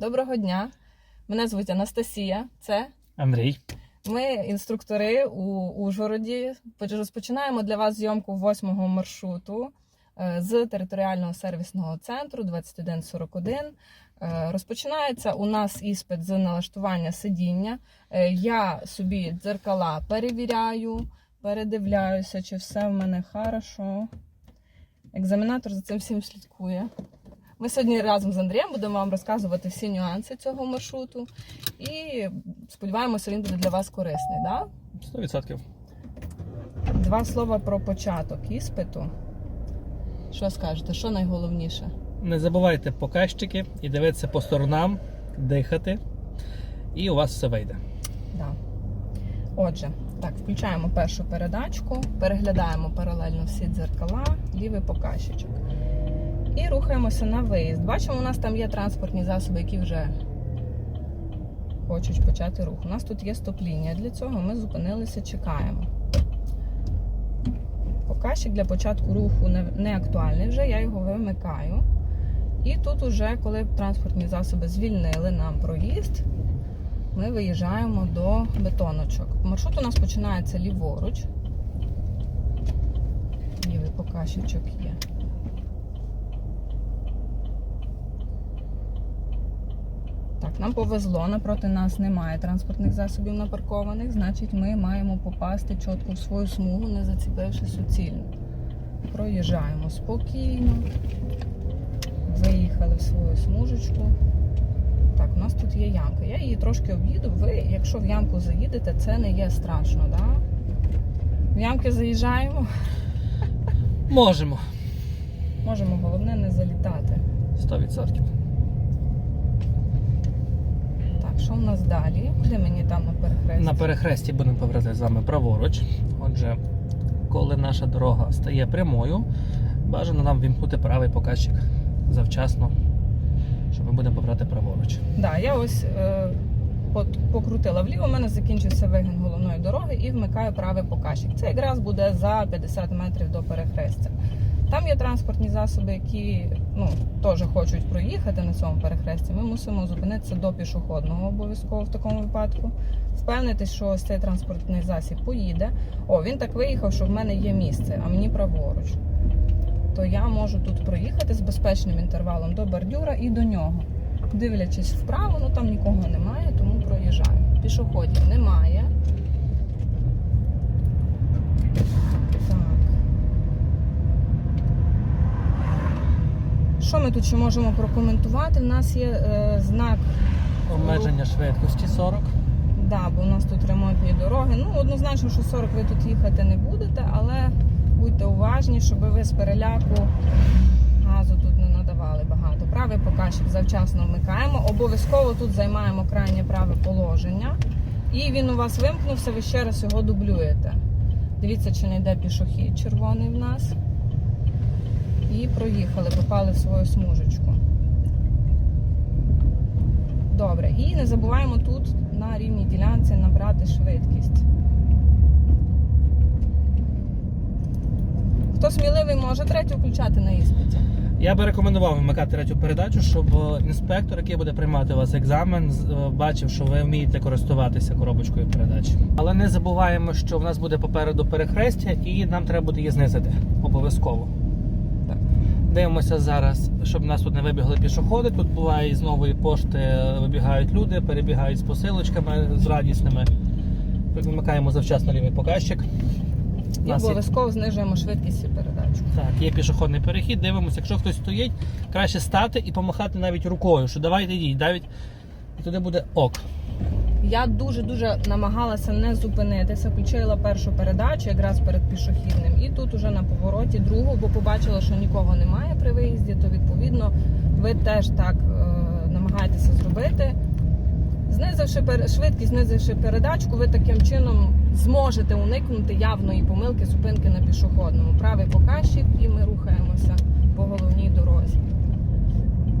Доброго дня. Мене звуть Анастасія. Це Андрій. ми інструктори у Ужгороді. Розпочинаємо для вас зйомку восьмого маршруту е, з територіального сервісного центру 2141. Е, Розпочинається у нас іспит з налаштування сидіння. Е, Я собі дзеркала перевіряю, передивляюся, чи все в мене хорошо. Екзаменатор за цим всім слідкує. Ми сьогодні разом з Андрієм будемо вам розказувати всі нюанси цього маршруту. І сподіваємося, він буде для вас корисний. Да? 100%. Два слова про початок іспиту. Що скажете? Що найголовніше? Не забувайте показчики і дивитися по сторонам, дихати, і у вас все вийде. Да. Отже, так, включаємо першу передачку, переглядаємо паралельно всі дзеркала, лівий показчичок. Рухаємося на виїзд. Бачимо, у нас там є транспортні засоби, які вже хочуть почати рух. У нас тут є стоп-лінія. Для цього ми зупинилися, чекаємо. Показчик для початку руху не, актуальний вже, я його вимикаю. І тут, уже, коли транспортні засоби звільнили нам проїзд, ми виїжджаємо до бетоночок. Маршрут у нас починається ліворуч. Лівий є. Так, нам повезло, напроти нас немає транспортних засобів напаркованих, значить ми маємо попасти чітко в свою смугу, не заціпивши суцільно. Проїжджаємо спокійно. Виїхали в свою смужечку. Так, у нас тут є ямка. Я її трошки об'їду. Ви, якщо в ямку заїдете, це не є страшно, да? В ямки заїжджаємо. Можемо. Можемо, головне не залітати. 100%. Так, що в нас далі? Куди мені там на перехресті? На перехресті будемо повертати з вами праворуч. Отже, коли наша дорога стає прямою, бажано нам вімкнути правий показчик завчасно, що ми будемо повертати праворуч. Да, я ось е, покрутила вліво, у мене закінчився вигін головної дороги і вмикаю правий показчик. Це якраз буде за 50 метрів до перехрестя. Там є транспортні засоби, які ну, теж хочуть проїхати на цьому перехресті. Ми мусимо зупинитися до пішохідного обов'язково в такому випадку. Впевнитись, що ось цей транспортний засіб поїде. О, він так виїхав, що в мене є місце, а мені праворуч. То я можу тут проїхати з безпечним інтервалом до бордюра і до нього. Дивлячись вправо, ну там нікого немає, тому проїжджаю. Пішоходів немає. Так. Що ми тут ще можемо прокоментувати? У нас є е, знак, Обмеження швидкості 40. да, бо у нас тут ремонтні дороги. Ну, однозначно, що 40 ви тут їхати не будете, але будьте уважні, щоб ви з переляку газу тут не надавали багато. Правий показчик завчасно вмикаємо. Обов'язково тут займаємо крайнє праве положення. І він у вас вимкнувся, ви ще раз його дублюєте. Дивіться, чи не йде пішохід червоний в нас. І проїхали, попали в свою смужечку. Добре. І не забуваємо тут на рівній ділянці набрати швидкість. Хто сміливий може третю включати на іспиті. Я би рекомендував вмикати третю передачу, щоб інспектор, який буде приймати у вас екзамен, е, бачив, що ви вмієте користуватися коробочкою передач. Але не забуваємо, що в нас буде попереду перехрестя, і нам треба буде її знизити обов'язково. Дивимося зараз, щоб нас тут не вибігли пішоходи. Тут буває з нової пошти е, вибігають люди, перебігають з посилочками з радісними. Вимикаємо завчасно лівий показчик. І нас є обов'язково знижуємо швидкість і передачу. так, є пішохідний перехід, дивимося, якщо хтось стоїть, краще стати і помахати навіть рукою, що давайте йдіть, навіть і туди буде ок. Я дуже-дуже намагалася не зупинитися. Включила першу передачу якраз перед пішохідним. І тут уже на повороті другу, бо побачила, що нікого немає при виїзді, то відповідно ви теж так е, намагаєтеся зробити. Знизивши швидкість, знизивши передачку, ви таким чином зможете уникнути явної помилки зупинки на пішохідному. Правий показчик і ми рухаємося по головній дорозі.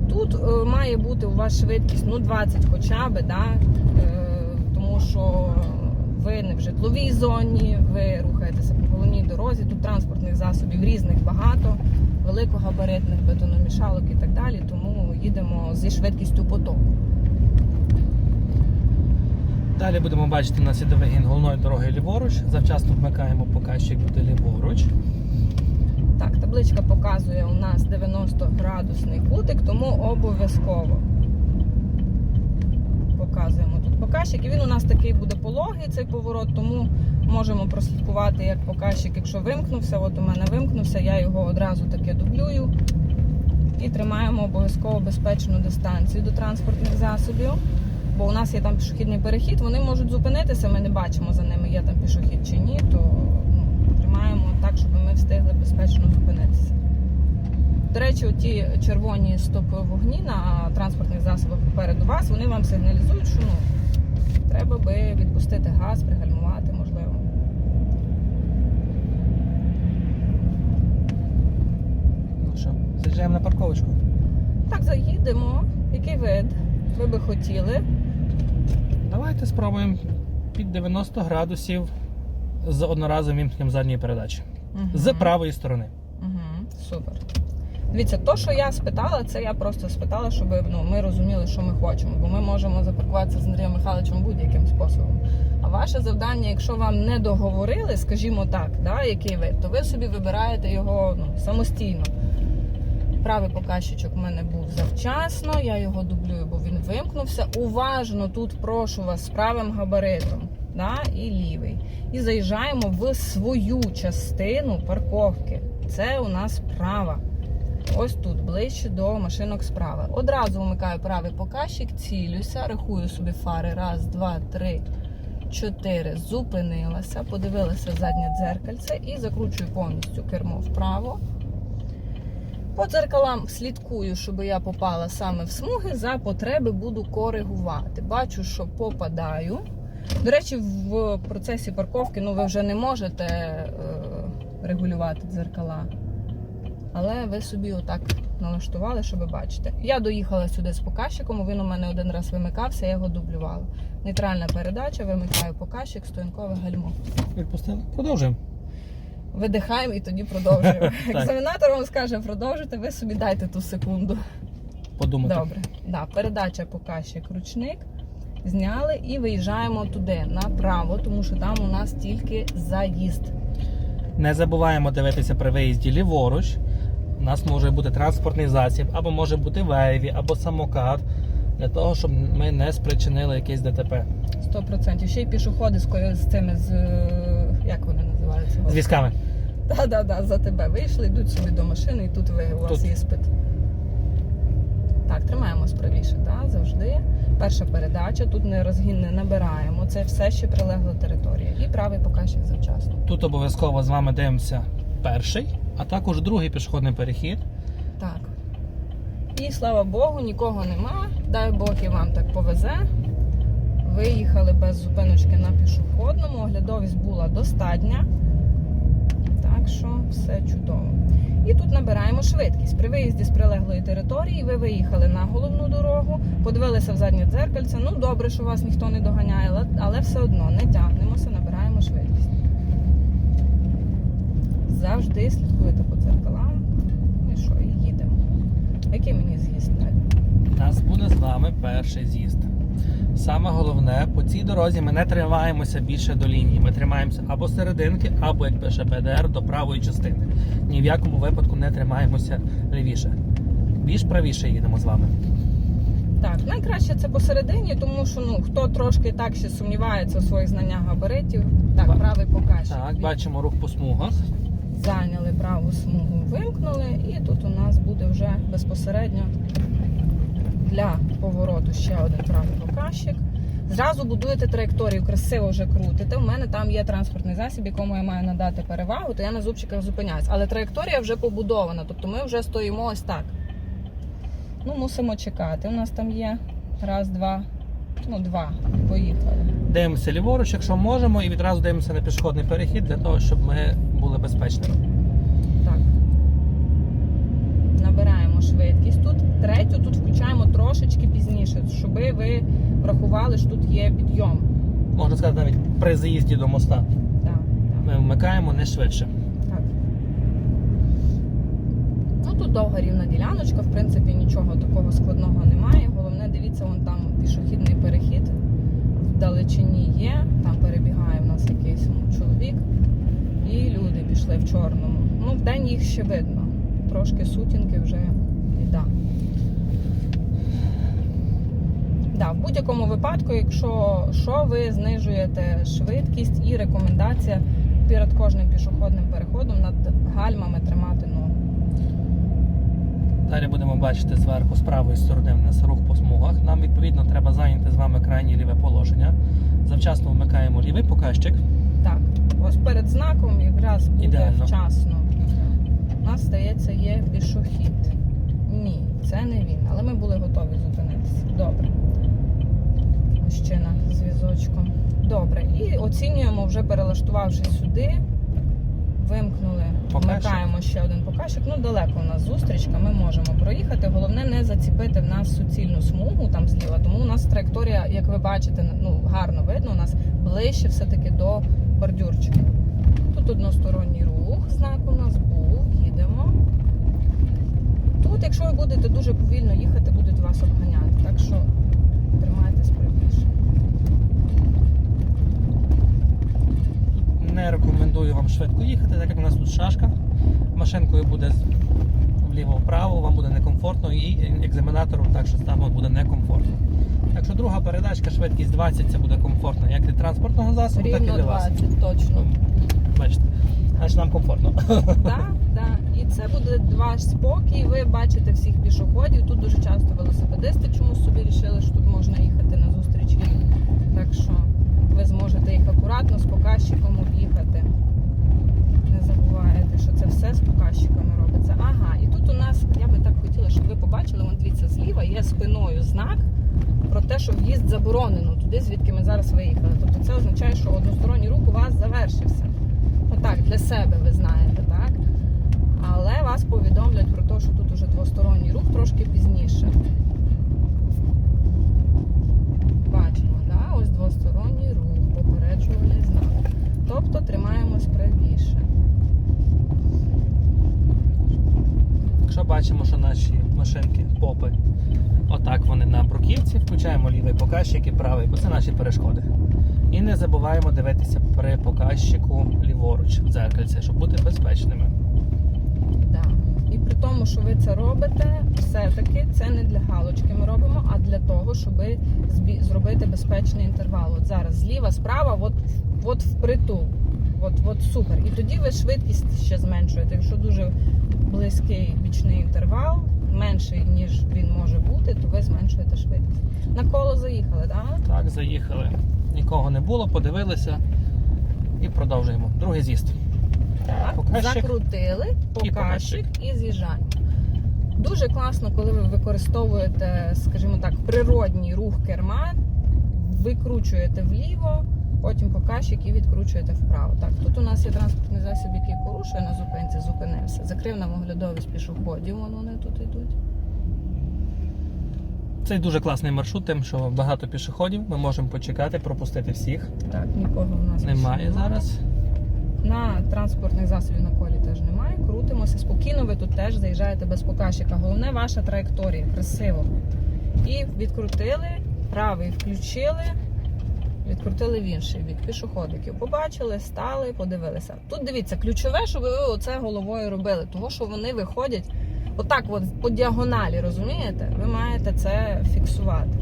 Тут е, має бути у вас швидкість ну 20 хоча б, да? Тому що ви не в житловій зоні, ви рухаєтеся по головній дорозі, тут транспортних засобів різних багато, великогабаритних бетономішалок і так далі, тому їдемо зі швидкістю потоку. Далі будемо бачити, у нас іде вигін головної дороги ліворуч. Завчасно вмикаємо показчик буде ліворуч. Так, табличка показує у нас 90 градусний кутик, тому обов'язково показуємо показчик. І він у нас такий буде пологий, цей поворот, тому можемо прослідкувати як показчик, якщо вимкнувся. От у мене вимкнувся, я його одразу таки дублюю. І тримаємо обов'язково безпечну дистанцію до транспортних засобів. Бо у нас є там пішохідний перехід, вони можуть зупинитися, ми не бачимо за ними, є там пішохід чи ні, то ну, тримаємо так, щоб ми встигли безпечно зупинитися. До речі, ті червоні стопові вогні на транспортних засобах попереду вас, вони вам сигналізують, що ну, треба би відпустити газ, пригальмувати, можливо. Ну що, заїжджаємо на парковочку. Так, заїдемо. Який вид? Ви би хотіли? Давайте спробуємо під 90 градусів з одноразовим вімкненням задньої передачі. Мгм. З правої сторони. Угу, супер. Дивіться, то, що я спитала, це я просто спитала, щоб ну, ми розуміли, що ми хочемо. Бо ми можемо запаркуватися з Андрієм Михайловичем будь-яким способом. А ваше завдання, якщо вам не договорили, скажімо так, да, який вид, то ви собі вибираєте його ну, самостійно. Правий показчичок у мене був завчасно, я його дублюю, бо він вимкнувся. Уважно тут прошу вас з правим габаритом да, і лівий. І заїжджаємо в свою частину парковки. Це у нас права. Ось тут, ближче до машинок справа. Одразу вмикаю правий показчик, цілюся, рахую собі фари. Раз, два, три, чотири. Зупинилася, подивилася заднє дзеркальце і закручую повністю кермо вправо. По дзеркалам слідкую, щоб я попала саме в смуги. За потреби буду коригувати. Бачу, що попадаю. До речі, в процесі парковки ну, ви вже не можете е, регулювати дзеркала. Але ви собі отак налаштували, щоб бачите. Я доїхала сюди з показчиком, він у мене один раз вимикався, я його дублювала. Нейтральна передача, вимикаю показчик, стоянкове гальмо. Відпустили? Продовжуємо. Видихаємо і тоді продовжуємо. Так. Екзаменатор вам скаже продовжити, ви собі дайте ту секунду. Подумати. Добре. Да, передача показчик ручник. Зняли і виїжджаємо туди направо, тому що там у нас тільки заїзд. Не забуваємо дивитися при виїзді ліворуч. У нас може бути транспортний засіб, або може бути вейві, або самокат, для того, щоб ми не спричинили якесь ДТП. 100%. Ще й пішоходи з, ко- з цими з е, як вони називаються? З візками. Так, да, да, за тебе вийшли, йдуть собі до машини, і тут ви у вас Тут. іспит. Так, тримаємось правіше, да, завжди. Перша передача, тут не розгін не набираємо. Це все ще прилегла територія. І правий показчик завчасно. Тут обов'язково з вами дивимося перший, а також другий пішохідний перехід. Так. І слава Богу, нікого нема. Дай Бог і вам так повезе. Виїхали без зупиночки на пішохідному. Оглядовість була достатня. Так що все чудово. І тут набираємо швидкість. При виїзді з прилеглої території ви виїхали на головну дорогу, подивилися в заднє дзеркальце. Ну добре, що вас ніхто не доганяє, але- все одно не тягнемося, набираємо швидкість. Завжди слідкуйте по дзеркалам. Ну і що, і їдемо. Який мені з'їзд? У нас буде з вами перший з'їзд. Саме головне, по цій дорозі ми не тримаємося більше до лінії. Ми тримаємося або серединки, або як пише ПДР до правої частини. Ні в якому випадку не тримаємося лівіше. Більш правіше їдемо з вами. Так, найкраще це посередині, тому що ну хто трошки так ще сумнівається у своїх знаннях габаритів. Так, правий показчик. Так, бачимо рух по смугах. Зайняли праву смугу, вимкнули, і тут у нас буде вже безпосередньо для повороту ще один правий показчик. Зразу будуєте траєкторію, красиво вже крутите. У мене там є транспортний засіб, якому я маю надати перевагу, то я на зубчиках зупиняюсь. Але траєкторія вже побудована, тобто ми вже стоїмо ось так. Ну, мусимо чекати. У нас там є раз, два, ну два. Поїхали. Дивимося ліворуч, якщо можемо, і відразу дивимося на пішохідний перехід для того, щоб ми були безпечними. Так. Набираємо швидкість. Тут третю тут включаємо трошечки пізніше, щоб ви врахували, що тут є підйом. Можна сказати, навіть при заїзді до моста. Так, так, Ми вмикаємо не швидше. так. Ну тут довга рівна діляночка, в принципі, нічого такого складного немає. Дивіться, вон там пішохідний перехід вдалечині є, там перебігає в нас якийсь ну, чоловік, і люди пішли в чорному. Ну, вдень їх ще видно. Трошки сутінки вже біда. Да, в будь-якому випадку, якщо що, ви знижуєте швидкість і рекомендація перед кожним пішохідним переходом над гальмами тримати ногу. Далі будемо бачити зверху з правої сторони в нас рух по смугах. Нам відповідно треба зайняти з вами крайнє ліве положення. Завчасно вмикаємо лівий показчик. Так, ось перед знаком якраз буде Ідеально. вчасно. У нас здається, є пішохід. Ні, це не він, але ми були готові зупинитися. Добре. Мужчина з візочком. Добре. І оцінюємо, вже перелаштувавшись сюди. Вимкнули, вмикаємо ще один показчик. Ну, далеко у нас зустрічка, ми можемо проїхати. Головне не заціпити в нас суцільну смугу там зліва. Тому у нас траєкторія, як ви бачите, ну гарно видно, у нас ближче все-таки до бордюрчика. Тут односторонній рух, знак у нас був, їдемо. Тут, якщо ви будете дуже повільно їхати, будуть вас обганяти. Так що тримайтесь правіше. Не рекомендую вам швидко їхати, так як у нас тут шашка. Машинкою буде вліво-вправо, вам буде некомфортно і екзаменатору так що само буде некомфортно. Так що друга передачка, швидкість 20, це буде комфортно як для транспортного засобу, так і Рівно для вас. точно. Бачите, значить нам комфортно. Так, так. І це буде ваш спокій. Ви бачите всіх пішоходів. Тут дуже часто велосипедисти чомусь собі рішили, що тут можна їхати на зустріч. Так що ви зможете їх акуратно з показчиком що це все з показчиками робиться. Ага, і тут у нас, я би так хотіла, щоб ви побачили, вон дивіться, зліва є спиною знак про те, що в'їзд заборонено туди, звідки ми зараз виїхали. Тобто це означає, що односторонній рух у вас завершився. Отак, для себе ви знаєте, так? Але вас повідомлять про те, що тут уже двосторонній рух трошки пізніше. Бачимо, да? ось двосторонній рух, попереджувальний знак. Тобто тримаємось правіше. Якщо бачимо, що наші машинки попи, отак вони на бруківці, включаємо лівий показчик і правий, бо це наші перешкоди. І не забуваємо дивитися при показчику ліворуч в дзеркальце, щоб бути безпечними. Да. І при тому, що ви це робите, все-таки це не для галочки ми робимо, а для того, щоб зробити безпечний інтервал. От зараз зліва, справа, от, от впритул. От, от супер. І тоді ви швидкість ще зменшуєте. Якщо дуже близький бічний інтервал, менший, ніж він може бути, то ви зменшуєте швидкість. На коло заїхали, так? Так, заїхали. Нікого не було, подивилися і продовжуємо. Другий з'їзд. Так, Показчик. закрутили, І і з'їжджаємо. Дуже класно, коли ви використовуєте, скажімо так, природній рух керма, викручуєте вліво, потім показчик і відкручуєте вправо. Так, тут у нас є транспортний засіб, який порушує на зупинці, зупинився. Закрив нам оглядовість пішоходів, вон вони тут йдуть. Цей дуже класний маршрут, тим, що багато пішоходів. Ми можемо почекати, пропустити всіх. Так, нікого в нас Немає зараз. На транспортних засобів на колі теж немає. Крутимося спокійно. Ви тут теж заїжджаєте без показчика. Головне ваша траєкторія. Красиво. І відкрутили, правий включили, відкрутили в інший бік. Пішоходиків побачили, стали, подивилися. Тут дивіться, ключове, щоб ви оце головою робили, того що вони виходять отак, от по діагоналі, розумієте? Ви маєте це фіксувати.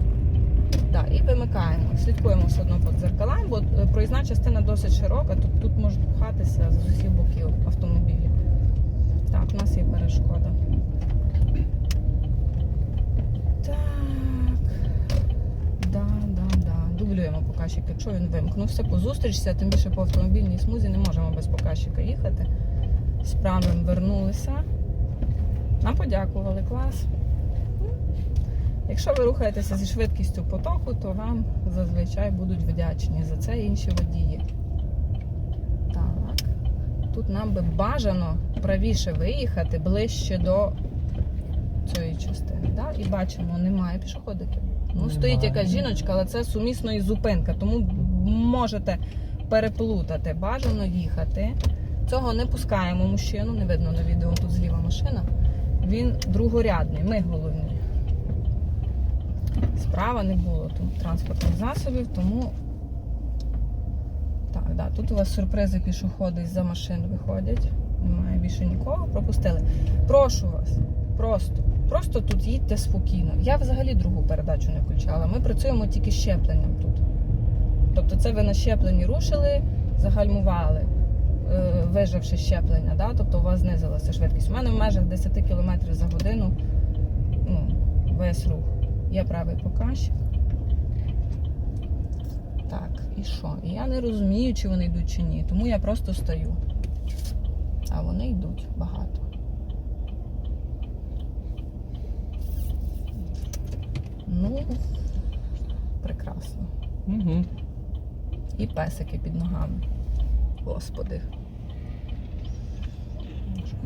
Да, і вимикаємо. Слідкуємо все одно по дзеркалам, бо е, проїзна частина досить широка, тут, тут можуть пхатися з усіх боків автомобілі. Так, у нас є перешкода. Так. Да, да, да. Дублюємо показчик, якщо він вимкнувся. По зустрічці, а тим більше по автомобільній смузі не можемо без показчика їхати. З вернулися. Нам подякували, клас. Якщо ви рухаєтеся зі швидкістю потоку, то вам зазвичай будуть вдячні за це інші водії. Так. Тут нам би бажано правіше виїхати ближче до цієї частини. Да? І бачимо, немає пішоходиків. Ну, стоїть якась жіночка, але це сумісно і зупинка, тому можете переплутати. Бажано їхати. Цього не пускаємо мужчину, не видно на відео, тут зліва машина. Він другорядний, ми головні. Справа не було тут транспортних засобів, тому так, да. Тут у вас сюрпризи пішоходи з-за машин виходять. Немає більше нікого, пропустили. Прошу вас, просто, просто тут їдьте спокійно. Я взагалі другу передачу не включала. Ми працюємо тільки щепленням тут. Тобто це ви на щепленні рушили, загальмували, е, виживши щеплення, да? тобто у вас знизилася швидкість. У мене в межах 10 км за годину ну, весь рух. Є правий показчик. Так, і що? І я не розумію, чи вони йдуть чи ні. Тому я просто стою. А вони йдуть багато. Ну, прекрасно. Угу. І песики під ногами. Господи.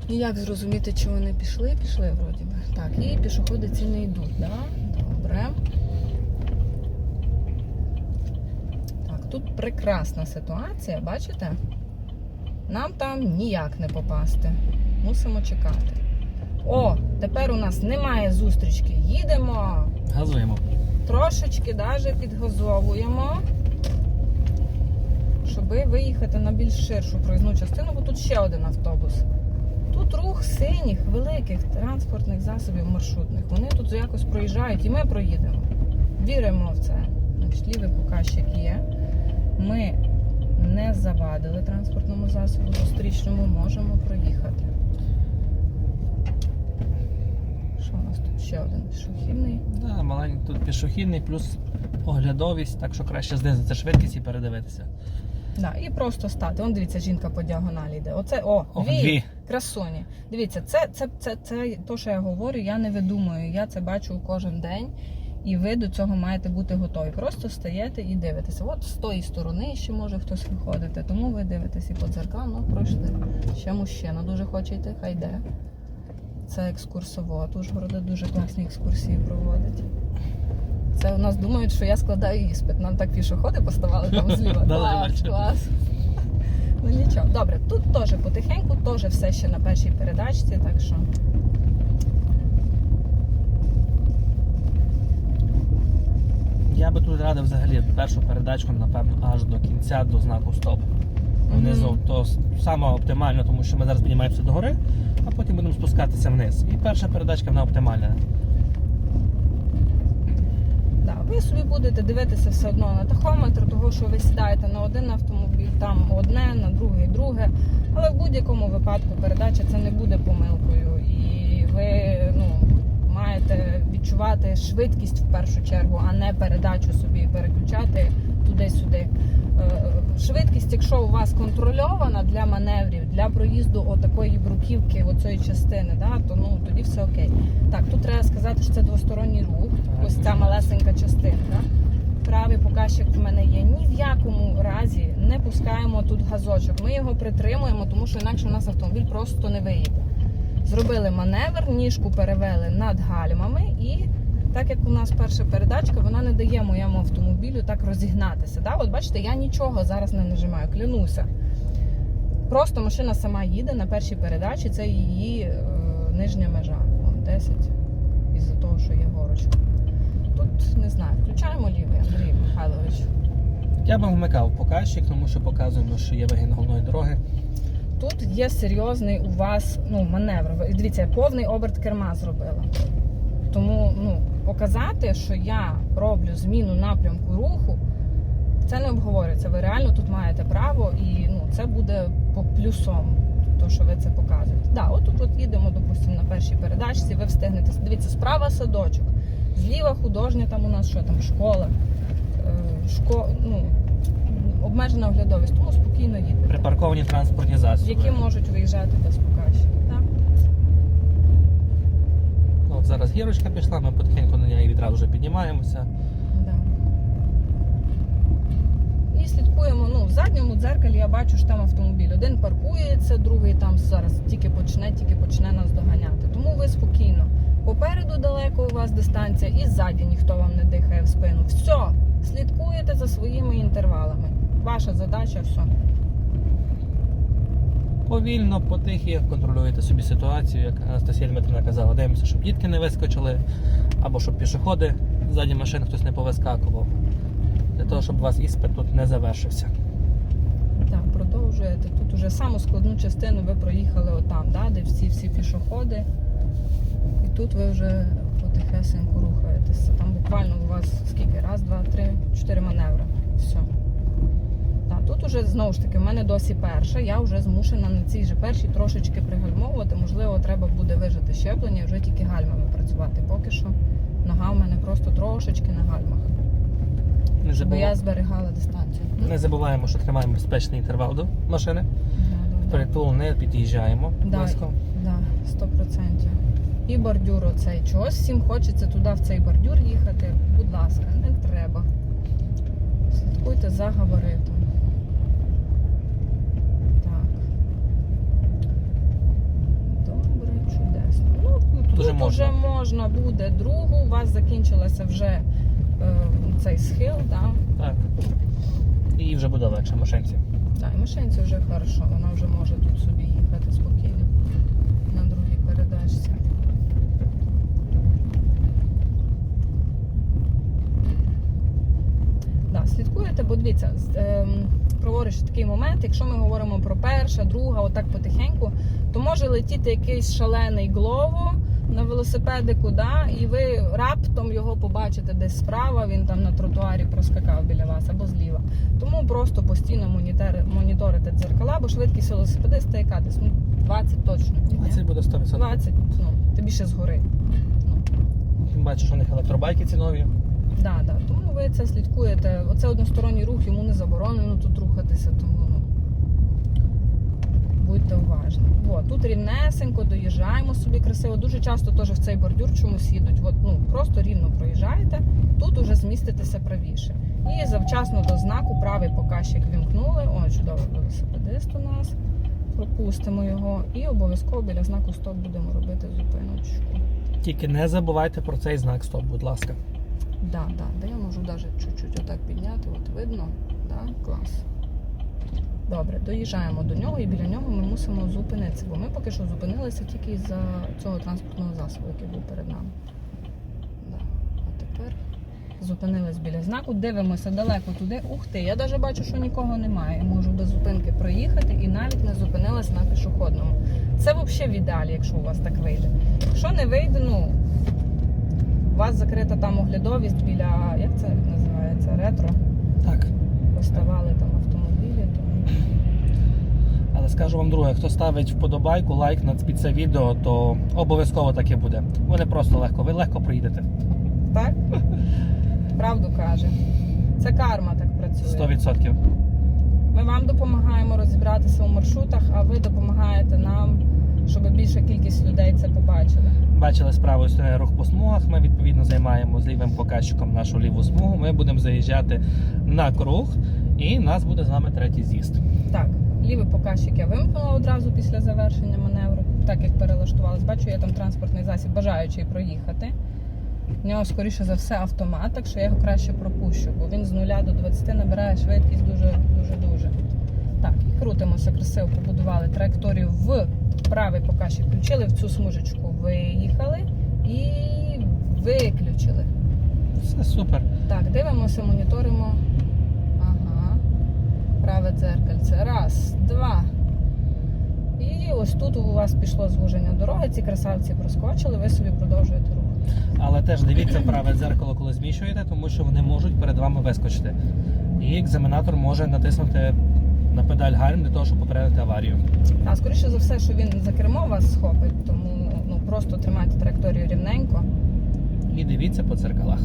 І як зрозуміти, чи вони пішли? Пішли вроді би. Так, і пішоходи ці не йдуть, да? Добре. Так, тут прекрасна ситуація, бачите? Нам там ніяк не попасти. Мусимо чекати. О, тепер у нас немає зустрічки. Їдемо. Газуємо. Трошечки даже підгазовуємо, щоб виїхати на більш ширшу проїзну частину, бо тут ще один автобус. Тут рух синіх, великих транспортних засобів маршрутних. Вони тут якось проїжджають і ми проїдемо. Віримо в це. Значить, лівий показчик є. Ми не завадили транспортному засобу зустрічному, можемо проїхати. Що у нас тут ще один пішохідний? Да, маленький тут пішохідний, плюс оглядовість, так що краще знизити швидкість і передивитися. Да, і просто стати. Вон дивіться, жінка по діагоналі йде. Оце о, О, дві, дві. красуні. Дивіться, це, це, це, це то, що я говорю, я не видумую. Я це бачу кожен день. І ви до цього маєте бути готові. Просто стаєте і дивитеся. От з тої сторони ще може хтось виходити. Тому ви дивитесь і по дзеркалу, ну пройшли. Ще мужчина дуже хоче йти, хай йде. Це екскурсовод. Ужгорода дуже класні екскурсії проводить. Це у нас думають, що я складаю іспит. Нам так пішоходи поставали там зліва. Клас, клас. Ну нічого. Добре, тут теж потихеньку, теж все ще на першій передачці, так що. Я би тут радив взагалі першу передачку, напевно, аж до кінця до знаку стоп. Внизу. Мгм. То саме оптимально, тому що ми зараз піднімаємося до гори, а потім будемо спускатися вниз. І перша передачка вона оптимальна. Да, ви собі будете дивитися все одно на тахометр, того що ви сідаєте на один автомобіль, там одне, на другий друге. Але в будь-якому випадку передача це не буде помилкою. І ви ну, маєте відчувати швидкість в першу чергу, а не передачу собі переключати туди-сюди. Е, Швидкість, якщо у вас контрольована для маневрів, для проїзду отакої бруківки, оцієї частини, да, то ну тоді все окей. Так, тут треба сказати, що це двосторонній рух. Так. Ось ця малесенька частинка. Правий показчик в мене є. Ні в якому разі не пускаємо тут газочок. Ми його притримуємо, тому що інакше у нас автомобіль просто не виїде. Зробили маневр, ніжку перевели над гальмами, і так як у нас перша передачка, вона не дає моєму автомобілю так розігнатися. Да? От бачите, я нічого зараз не нажимаю, клянуся. Просто машина сама їде на першій передачі, це її е, нижня межа. Вон 10 із-за того, що є горочка. Тут не знаю, включаємо лівий, Андрій Михайлович. Я би вмикав показчик, тому що показуємо, що є вигін головної дороги. Тут є серйозний у вас ну, маневр. Дивіться, я повний оберт керма зробила. Тому ну, показати, що я роблю зміну напрямку руху, це не обговорюється. Ви реально тут маєте право, і ну, це буде по плюсом, то, що ви це показуєте. Да, от тут от їдемо, допустимо, на першій передачці, ви встигнете. Дивіться, справа садочок, зліва художня, там у нас що там, школа, е, шко, ну, обмежена оглядовість, тому спокійно їдете Припарковані транспортні засоби. які можуть виїжджати без показчиків. Так? Ну, От зараз гірочка пішла, ми потихеньку на неї відразу вже піднімаємося. Да. І слідкуємо. Ну, в задньому дзеркалі я бачу, що там автомобіль. Один паркується, другий там зараз тільки почне, тільки почне нас доганяти. Тому ви спокійно. Попереду далеко у вас дистанція, і ззаді ніхто вам не дихає в спину. Все, слідкуєте за своїми інтервалами. Ваша задача все. Повільно, потихі контролюєте собі ситуацію, як Анастасія Дмитрівна казала, дивимося, щоб дітки не вискочили, або щоб пішоходи ззаді машин хтось не повискакував. Для того, щоб у вас іспит тут не завершився. Так, продовжуєте. Тут уже саму складну частину ви проїхали отам, да, де всі всі пішоходи. І тут ви вже потихесеньку рухаєтеся. Там буквально у вас скільки? Раз, два, три, чотири маневри. Все. Так, тут уже знову ж таки, в мене досі перша. Я вже змушена на цій же першій трошечки пригальмовувати. Можливо, треба буде вижити щеплення і вже тільки гальмами працювати. Поки що нога в мене просто трошечки на гальмах. Не, Щоб я зберігала дистанцію. Не забуваємо, що тримаємо безпечний інтервал до машини. да, да, да. Притул не під'їжджаємо Да. близько. Да, 100%. І бордюр оцей. Чогось всім хочеться туди в цей бордюр їхати. Будь ласка, не треба. Слідкуйте за габаритом. Так. Добре, Ну, Дуже тут можна. вже можна буде другу. У вас закінчилася вже е, цей схил, да? Так. І вже буде легше машинці. Так, і машинці вже хорошо, вона вже може тут собі їхати спокійно на другій передачці. Да, слідкуєте, бо дивіться, з- ем, такий момент, якщо ми говоримо про перша, друга, отак потихеньку, то може летіти якийсь шалений глово на велосипедику, да, і ви раптом його побачите десь справа, він там на тротуарі проскакав біля вас або зліва. Тому просто постійно монітори, моніторите дзеркала, бо швидкість велосипедиста яка десь ну, 20 точно. ні? Це буде 100%. 20, ну, ти більше згори. Ну, Тим бачиш, що у них електробайки ці нові. да, да. Тому ви це слідкуєте. Оце односторонній рух, йому не заборонено тут рухатися, тому будьте уважні. От, тут рівнесенько, доїжджаємо собі красиво. Дуже часто теж в цей бордюр чомусь їдуть. От, ну, просто рівно проїжджаєте, тут уже зміститеся правіше. І завчасно до знаку правий показчик вімкнули. О, чудовий велосипедист у нас. Пропустимо його. І обов'язково біля знаку стоп будемо робити зупиночку. Тільки не забувайте про цей знак стоп, будь ласка. Да, да, да, я можу навіть чуть-чуть отак підняти, от видно, да, клас. Добре, доїжджаємо до нього і біля нього ми мусимо зупинитися, бо ми поки що зупинилися тільки за цього транспортного засобу, який був перед нами. Да. А тепер зупинились біля знаку, дивимося далеко туди. Ух ти, я навіть бачу, що нікого немає. Можу без зупинки проїхати і навіть не зупинилась на пішохідному. Це взагалі в ідеалі, якщо у вас так вийде. Якщо не вийде, ну у вас закрита там оглядовість біля, як це називається, ретро. Так. Поставали там Але скажу вам друге, хто ставить вподобайку, лайк під це відео, то обов'язково таке буде. Вони просто легко, ви легко проїдете. так? Правду каже. Це карма так працює. 100%. Ми вам допомагаємо розібратися у маршрутах, а ви допомагаєте нам, щоб більша кількість людей це побачили. Бачили з правої сторони рух по смугах. Ми відповідно займаємо з лівим показчиком нашу ліву смугу. Ми будемо заїжджати на круг, і нас буде з вами третій з'їзд. Так, показчик я вимкнула одразу після завершення маневру, так як перелаштувалась. Бачу, є там транспортний засіб, бажаючий проїхати. В нього, скоріше за все, автомат, так що я його краще пропущу, бо він з 0 до 20 набирає швидкість дуже дуже дуже. Так, і крутимося, красиво побудували траєкторію в правий показчик, включили в цю смужечку, виїхали і виключили. Все супер. Так, дивимося, моніторимо. Праве дзеркальце. Раз, два. І ось тут у вас пішло звуження дороги. Ці красавці проскочили, ви собі продовжуєте рух. Але теж дивіться праве дзеркало, коли зміщуєте, тому що вони можуть перед вами вискочити. І екзаменатор може натиснути на педаль гальм для того, щоб попередити аварію. А скоріше за все, що він за кермо вас схопить, тому ну просто тримайте траєкторію рівненько. І дивіться по дзеркалах.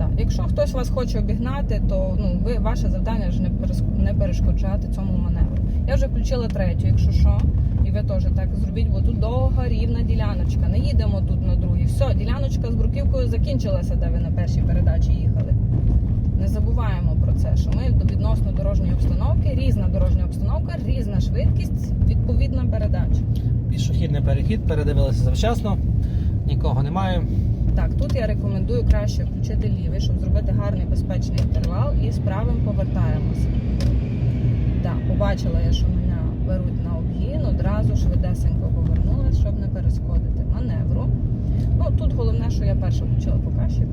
Да. Якщо хтось вас хоче обігнати, то ну ви ваше завдання ж не перешкоджати цьому маневру. Я вже включила третю, якщо що, і ви теж так зробіть, бо тут довга рівна діляночка. Не їдемо тут на другій. Все, діляночка з бруківкою закінчилася, де ви на першій передачі їхали. Не забуваємо про це, що ми відносно дорожньої обстановки, різна дорожня обстановка, різна швидкість, відповідна передача. Пішохідний перехід, передивилися завчасно, нікого немає. Так, тут я рекомендую краще включити лівий, щоб зробити гарний безпечний інтервал і з правим повертаємося. Так, побачила я, що мене беруть на обгін, одразу швидесенько повернулася, щоб не перешкодити маневру. Ну, тут головне, що я перша включила показчик.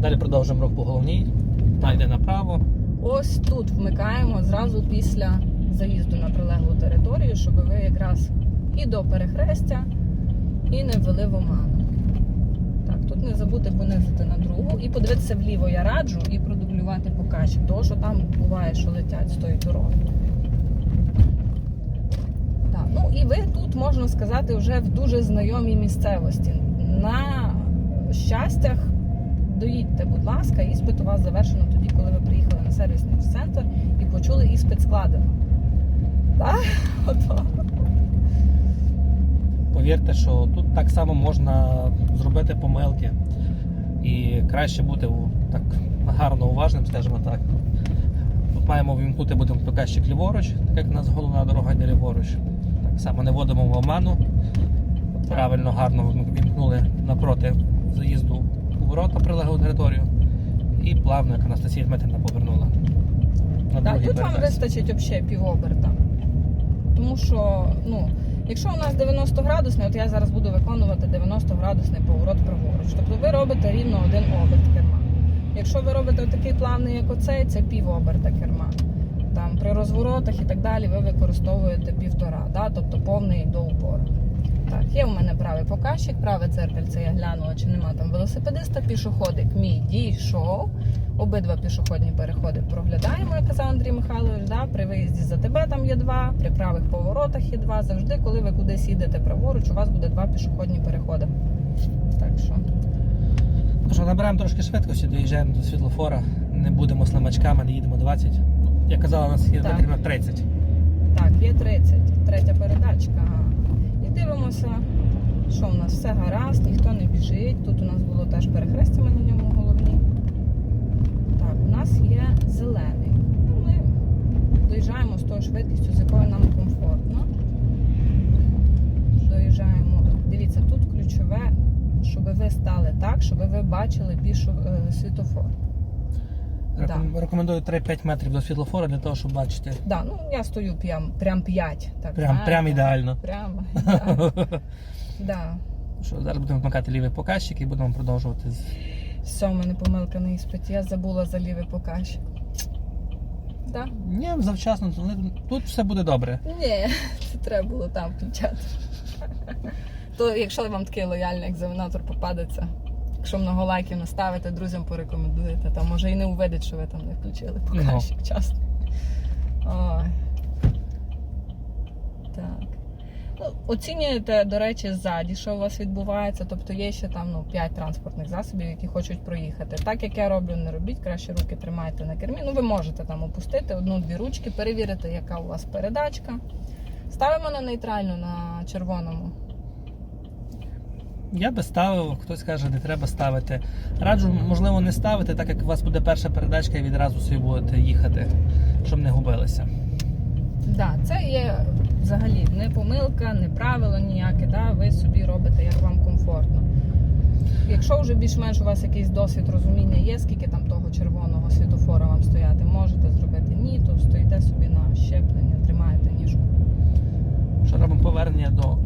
Далі продовжуємо рух по головній. Та йде направо. ось тут вмикаємо зразу після заїзду на прилеглу територію, щоб ви якраз і до перехрестя, і не ввели в оману. Тут не забудьте понизити на другу і подивитися вліво я раджу і продублювати показчик, тому що там буває, що летять з тої дороги. Так, ну і ви тут можна сказати вже в дуже знайомій місцевості. На щастях, доїдьте, будь ласка, іспит у вас завершено тоді, коли ви приїхали на сервісний центр і почули іспит складено. Так? Ото. Повірте, що тут так само можна зробити помилки. І краще бути так гарно уважним, скажімо так. Тут маємо вімкнути будемо показчик ліворуч, так як у нас головна дорога йде ліворуч. Так само не вводимо в оману. Правильно, гарно вімкнули напроти заїзду у ворота прилеглу територію. І плавно, як Анастасія Дмитрівна повернула. На Так, тут вам вистачить взагалі півоберта. Тому що, ну, якщо у нас 90 градусний, от я зараз буду виконувати 90 градусний поворот праворуч. Тобто ви робите рівно один оберт керма. Якщо ви робите такий плавний, як оцей, це пів оберта керма. Там при розворотах і так далі ви використовуєте півтора, да? тобто повний до упору. Так, є в мене правий показчик, праве дзеркальце я глянула, чи нема там велосипедиста, пішоходик мій дійшов. Обидва пішохідні переходи проглядаємо, як казав Андрій Михайлович. Да? При виїзді за тебе там є два, при правих поворотах є два. Завжди, коли ви кудись їдете праворуч, у вас буде два пішохідні переходи. Так що Ну що, набираємо трошки швидкості, доїжджаємо до світлофора, не будемо слимачками, не їдемо 20. Ну, Як казала, у нас є Так. потрібно 30. так, є 30, третя передачка. І дивимося, що у нас все гаразд, ніхто не біжить. Тут у нас було теж перехрестя ми на ньому нас є зелений. Ми доїжджаємо з тою швидкістю, з якою нам комфортно. Доїжджаємо. Дивіться, тут ключове, щоб ви стали так, щоб ви бачили пішу е, світофор. Реком- Рекомендую 3-5 метрів до світлофора для того, щоб бачити. Да, ну я стою прям, прям 5. Так, Прям, знаєте. прям ідеально. Прямо. Да. да. Що, зараз будемо вмикати лівий показчик і будемо продовжувати. Все, в мене помилка на іспиті. Я забула за лівий показчик. Да? Ні, завчасно, але тут все буде добре. Ні, це треба було там включати. То якщо вам такий лояльний екзаменатор попадеться, якщо много лайків наставите, друзям порекомендуєте, там може і не увидить, що ви там не включили показчик часно. Ой. Так. Оцінюєте, до речі, ззаді, що у вас відбувається. Тобто є ще там ну, 5 транспортних засобів, які хочуть проїхати. Так як я роблю, не робіть, краще руки тримайте на кермі. Ну, ви можете там опустити одну-дві ручки, перевірити, яка у вас передачка. Ставимо на нейтральну на червоному. Я би ставив, хтось каже, не треба ставити. Раджу, можливо, не ставити, так як у вас буде перша передачка і відразу собі будете їхати, щоб не губилися. Да, це є взагалі не помилка, не правило ніяке. Да? Ви собі робите, як вам комфортно. Якщо вже більш-менш у вас якийсь досвід розуміння є, скільки там того червоного світофора вам стояти, можете зробити ні, то стоїте собі на щеплення, тримаєте ніжку. Що робимо повернення до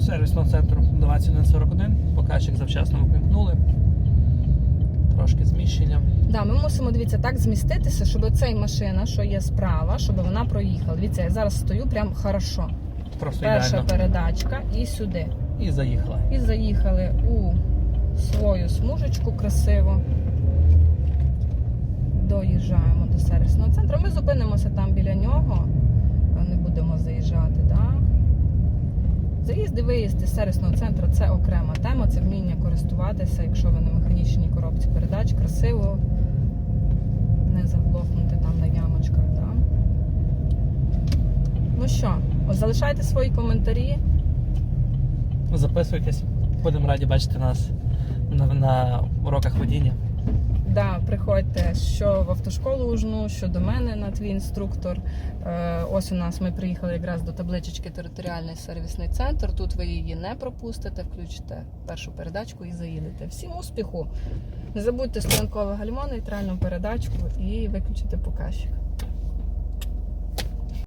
сервісного центру 2141. Показчик завчасно вимкнули. Трошки зміщення. Да, ми мусимо дивіться так зміститися, щоб цей машина, що є справа, щоб вона проїхала. Дивіться, я зараз стою прям хорошо. Просто Перша ідеально. передачка і сюди. І заїхала. І заїхали у свою смужечку красиво. Доїжджаємо до сервісного центру. Ми зупинимося там біля нього, не будемо заїжджати. Да? Заїзд і виїзд із сервісного центру це окрема тема, це вміння користуватися, якщо ви на механічній коробці передач, красиво, не заглохнути там на ямочках. Да? Ну що, залишайте свої коментарі. Записуйтесь. Будемо раді бачити нас на, на уроках водіння. Да, приходьте що в автошколу Ужну, що до мене на твій інструктор. Е, ось у нас ми приїхали якраз до табличечки територіальний сервісний центр. Тут ви її не пропустите, включите першу передачку і заїдете. Всім успіху! Не забудьте стоянкове гальмо, нейтральну передачку і виключити показчик.